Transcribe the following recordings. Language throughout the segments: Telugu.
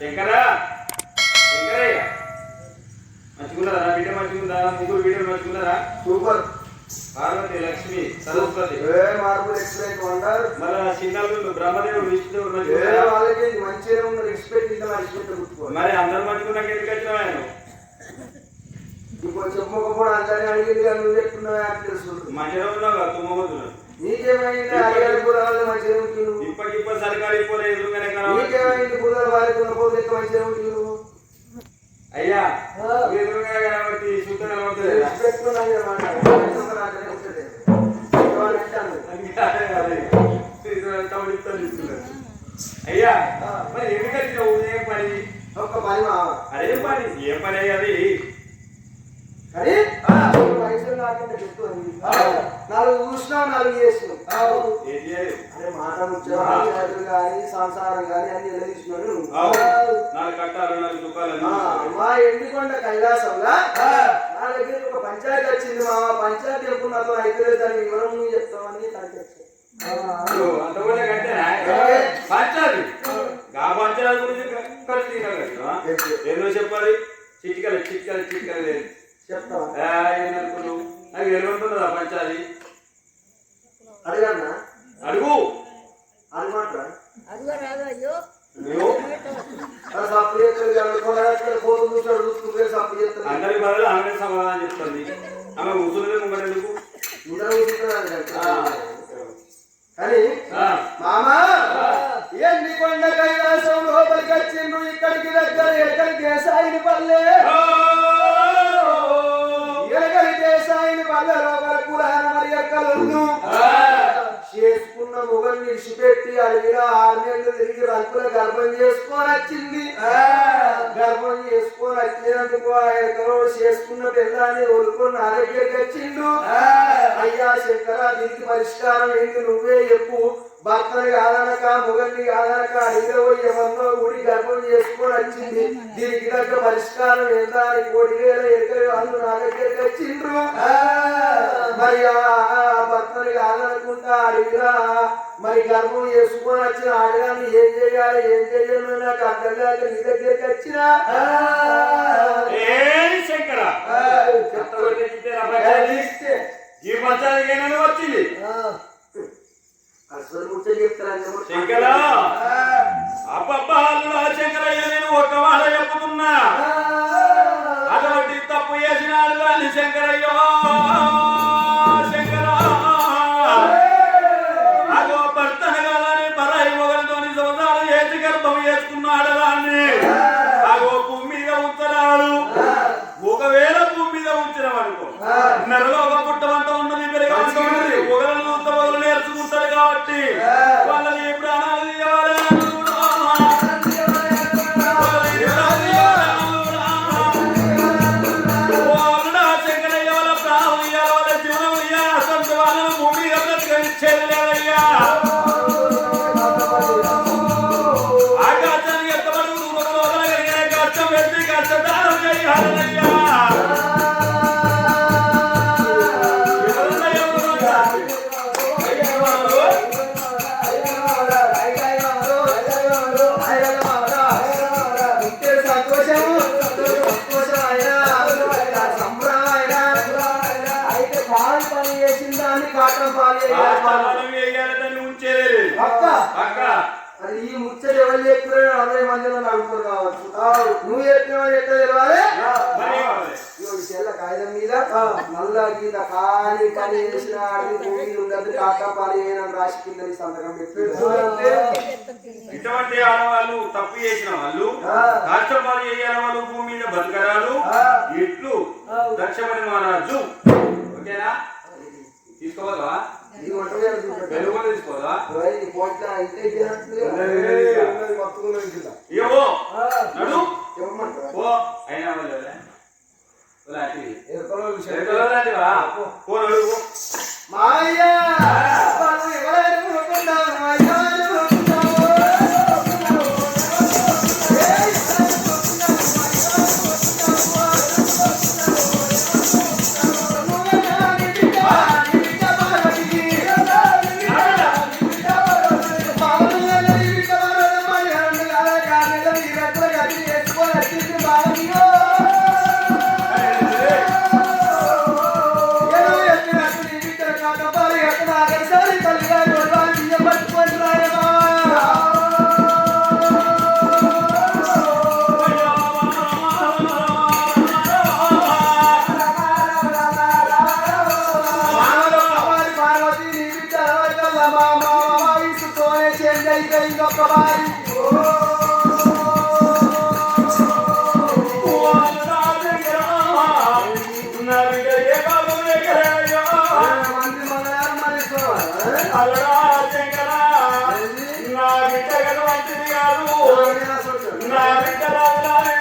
శంకరా! శంకరయ్య! మంచిగున్నారా నా బిడ్డ మంచిగుందా? ముగ్గురు బిడ్డలు మంచిగున్నారా సూపర్. పార్వతి లక్ష్మి సరస్వతి. ఏ మార్పులు ఎక్స్పెక్ట్ వండర్ మన చిన్నలు బ్రహ్మదేవుడు విష్ణుదేవుడు మంచిగున్నారా? వాళ్ళకి మంచిగా ఉన్నారు. ఎక్స్పెక్ట్ ఇంకా ఎక్స్పెక్ట్ గుర్తుకోవాలి మరి అందరు మంచిగున్నాక ఎందుకు వచ్చినావు ఆయన? ఇప్పుడు చెప్పుకోకపోవడం అందరినీ అడిగింది నువ్వు చెప్తున్నావు? అని తెలుసు మంచిగా ఉన్నావు కదా తుమ్మగుతున్నావు నీకేమైంది? అడిగారు బుర్రలు మంచిగా ఉంటుంది నువ్వు ఇప్పటికిప్పుడు ఎదురుగానే కనబడుతుంది. నీకేమైంది? బుర్రలు వారికి ఉన్న పోతే మంచిగా ఉంటుంది నువ్వు అయ్యా. ఎదురుగా కనబడి శుద్ధ అయ్యా మరి ఎందుకు వచ్చినావు ఏం పని? ఒక్క పని అదే పని ఏం పని అయ్యది కానీ వయసులో నాకంటే చెప్తూ. నాలుగు చూసినావు. నాలుగు చేయాలి? అరే మాట ముచ్చట్లు కానీ సంసారం కానీ అన్ని ఆ, మా ఎండికొండ కైలాసంలో? నా దగ్గర ఒక పంచాయతీ వచ్చింది మా పంచాయతీ నాతో అయితే దాని వివరం నువ్వు చెప్తామని తనకి పంచాల గురించి చెప్పాలి. చిటికలు చిటికలు చిటికలు లేదు చెప్తావా? ఏమనుకున్నావు నాకు ఎలుగుంటుందా పంచాలి అడగన్నా? అడుగు. అడగమంటారా? అందరి బదులు ఆమె సమాధానం చెప్తుంది శంకర దీనికి పరిష్కారం ఏంటి నువ్వే చెప్పు. భర్తని కాదనక మొగల్ని కాదనక అడిగిలో పోయి ఎవరినో ఊడి గర్భం చేసుకొని వచ్చింది. దీనికి తగ్గ పరిష్కారం ఏందా? అని కోడి వేల ఎక్కడో వాళ్ళు నా దగ్గరికి వచ్చిండ్రు. మరి ఆ భర్తని కాదనుకుంటా అడిగిరా? మరి గర్భం చేసుకొని వచ్చిన ఆడగాన్ని ఏం చేయాలి ఏం చేయాలో నాకు అర్థం కాక నీ దగ్గరికి వచ్చిన? శంకర! ఈ పంచాలికి ఏమైనా వచ్చింది? అసలు ముచ్చట చెప్తారా అబ్బబ్బా శంకరయ్య నేను ఒక మాట చెప్పుతున్నా Yeah. అది ఈ ముచ్చట ఎవరు చెప్పినా కావచ్చు. నువ్వు చెప్పిన తెలియాలి తెల్ల కాగితం మీద నల్ల కాని కని వేసిన ఆడికి భూమి ఉండదు టాటా పాలి అని రాసి కింద నీ సంతకం పెట్టి ఇటువంటి ఆడవాళ్ళు తప్పు చేసిన వాళ్ళు. రాష్ట్రపాలు చేయాల వాళ్ళు నా బిడ్డ గడవంతిది నా బిడ్డ రాజులారి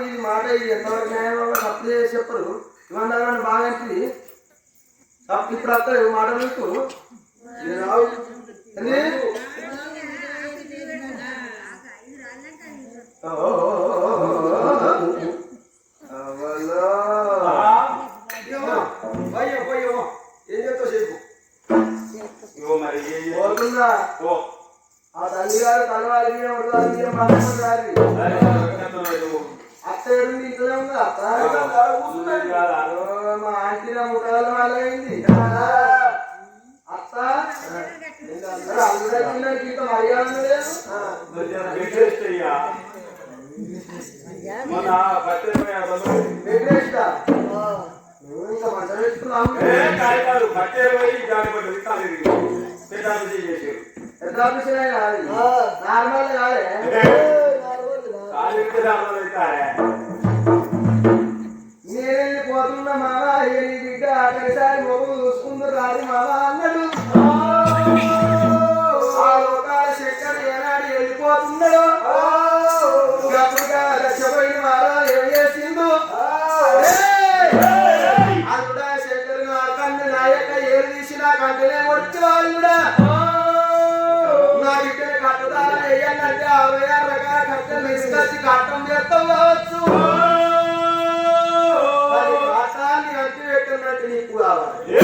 చేసిననుకోలేదు ఈ మాట ఇది ఎంతవరకు న్యాయం తప్పు చేసి చెప్పరు ఇవన్నీ బాగా అనిపింది తప్పు ఇప్పుడు అత్త ఈ మాట మీకు? రావు. ఏం చెప్తావు చెప్పు ఆ తల్లి గారు తలవాలి మీద ఉడవాలి మీద మాట్లాడుతున్నారు అరే, కథలు ఇవ్వు. అత్త ఏడుంది ఇంట్లోనే ఉందా మా ఆంటీ నా ముఖాల వాళ్ళైంది అత్త అందరూ ఇంత మర్యాద నార్మల్ కాదే. నేనెళ్ళి పోతున్నా మామ ఏ బిడ్డ ఆఖరిసారి మొగ్గు రాదు అన్నాడు. శంకర్ ఏనాడు వెళ్ళిపోతున్నాడు? లక్షపోయిన మారా ఏ కట్టం చేస్తాం కావచ్చు పెట్టినట్టు నీకు కావాలి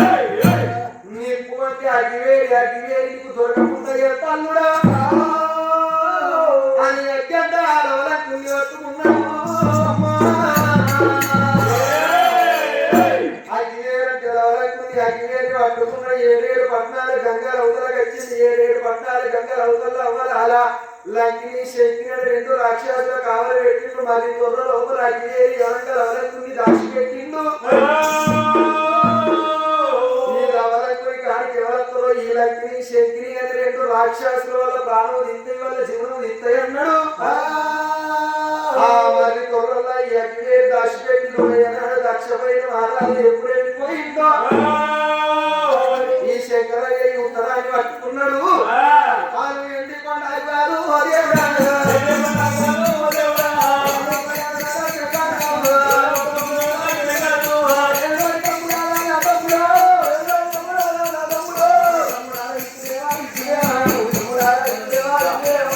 నీకు అంటే అగివేరి అగివేరి నీకు దొరకకుండా చేస్తానుడా అని పట్టుకున్న ఏడేడు పట్నాలు గంగల అవతలకు వచ్చింది ఏడేడు పట్నాలు గంగల అవ్వాలి అలా లంకిని శంకిని రెండు రాక్షసుల కావలి పెట్టిండు మరి తొర్ర లోపల అగివేరి ఎవరంటే ఎవరకు దాచి పెట్టిండు ఈ లవలకుడి కాడికి ఎవరత్తరో ఈ లంకిని శంకిని అని రెండు రాక్షసుల వల్ల ప్రాణం దింతయి వల్ల జీవనం దింతయి అన్నాడు. ఆ మరి తొర్రల ఈ అగ్గివేరు దాచిపెట్టి అన్నాడు దక్షపైన మహారాజు ఎప్పుడు వెళ్ళిపోయిందో? Glória Deus.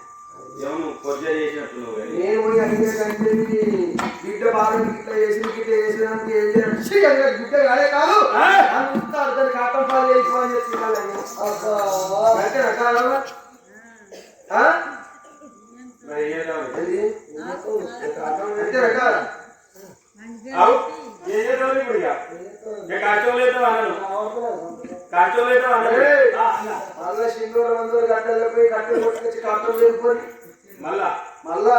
నేను పోయి అడిగేటంటే బిడ్డ బాగా ఇట్లా చేసి ఇట్లా చేసినందుకు ఏం చేయాలి? బిడ్డ కాడే కాదు. అంటారు దాన్ని పాలు చేసి అని చెప్పి అంటే రకాలన్నా అంటే రకాల ఏ లేదు అన్నాను మళ్ళా సింగూరు అందరూ గడ్డలు పోయి కట్టెలు కొట్టుకొచ్చి కట్టలు లేకపోయి మళ్ళా? మళ్ళా?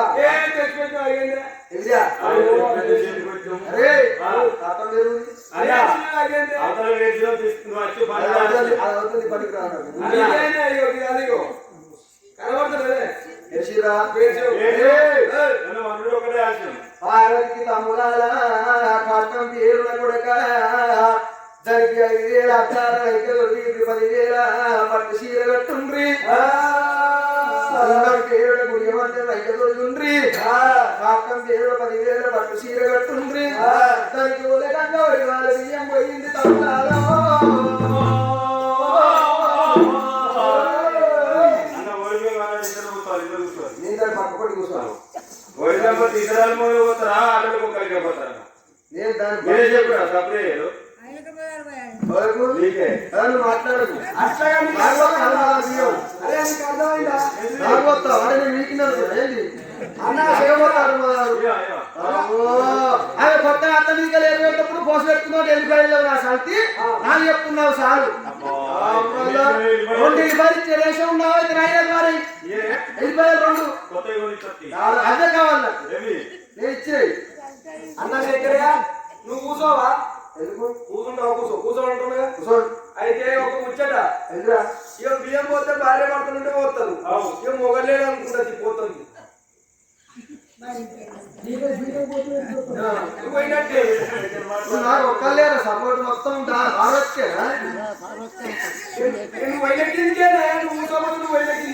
కట్టం పేరున కొడక జరిగి ఐదు వేల పదివేల మరి చీర కట్టుండ్రి. దేవుడు గుడి ఏమంటే కాకం దేవుడు పదివేల పట్టు చీర కట్టుండ్రి. దానికి ఉదయంగా బియ్యం పోయింది తప్ప మాట్లాడదు భాగవత అతని ఎరవేటప్పుడు పోసలు పెట్టుకున్నాడు వెళ్ళిపోయలేవు నా శాంతి. నా చెప్పుకున్నావు సారు రెండు ఇబ్బంది రేషన్ ఉన్నావు? అయితే నాయన మరి. వెళ్ళిపోయారు రెండు. అదే కావాల నేను ఇచ్చే అన్న నువ్వు కూర్చోవా? ఎందుకు? కూర్చుంటావు? కూర్చో. కూర్చోమంటున్నా కూర్చోండి. అయితే ఒక ముచ్చట. ఇక బియ్యం పోతే భార్య పడుతుంటే ఉంటే పోతారు. ఇక మొగలేదు అనుకుంటుంది పోతుంది ఒక్కలేరు సపోర్ట్ మొత్తం ఆరోగ్య నువ్వు వైలెక్కించేనా నువ్వు సమస్య నువ్వు వైలెక్కి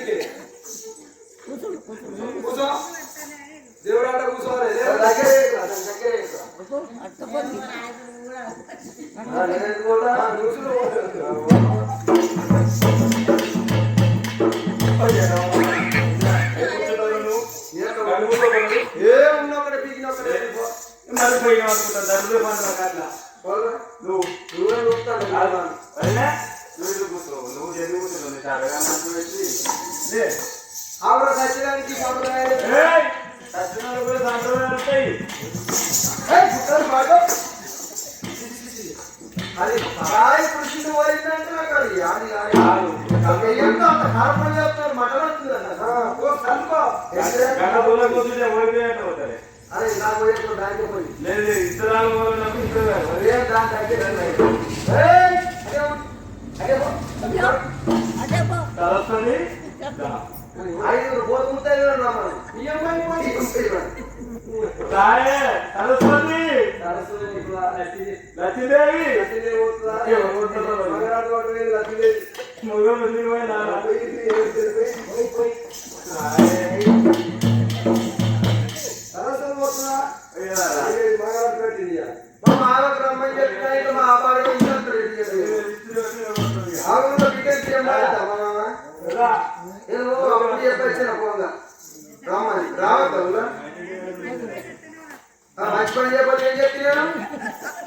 రాయే సరస్వతి. సరస్వతి లక్ష్మీదేవి. లక్ష్మీదేవి. ముగ్గురు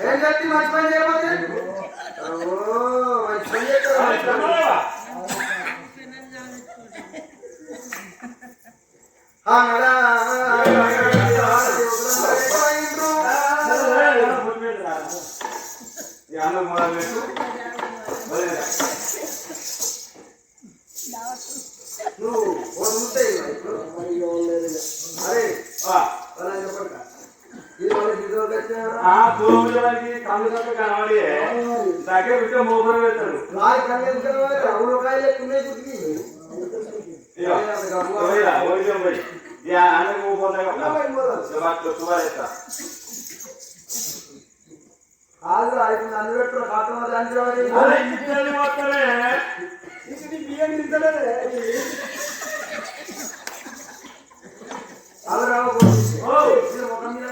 ఏం కట్టి మంచి పని చేయబోతుంది దగ్గర వింటే మోపురం రాయి కన్ను అవును కాయలు ఎక్కువ. ఈ అన్నకు సుమారేస్తా కాదు ఆయన నన్ను పెట్టు కాటమ దాంట్లో అరే ఇద్దరిని మాత్రమే. బియ్యం తింటలేదే అలా రావు ముఖం మీద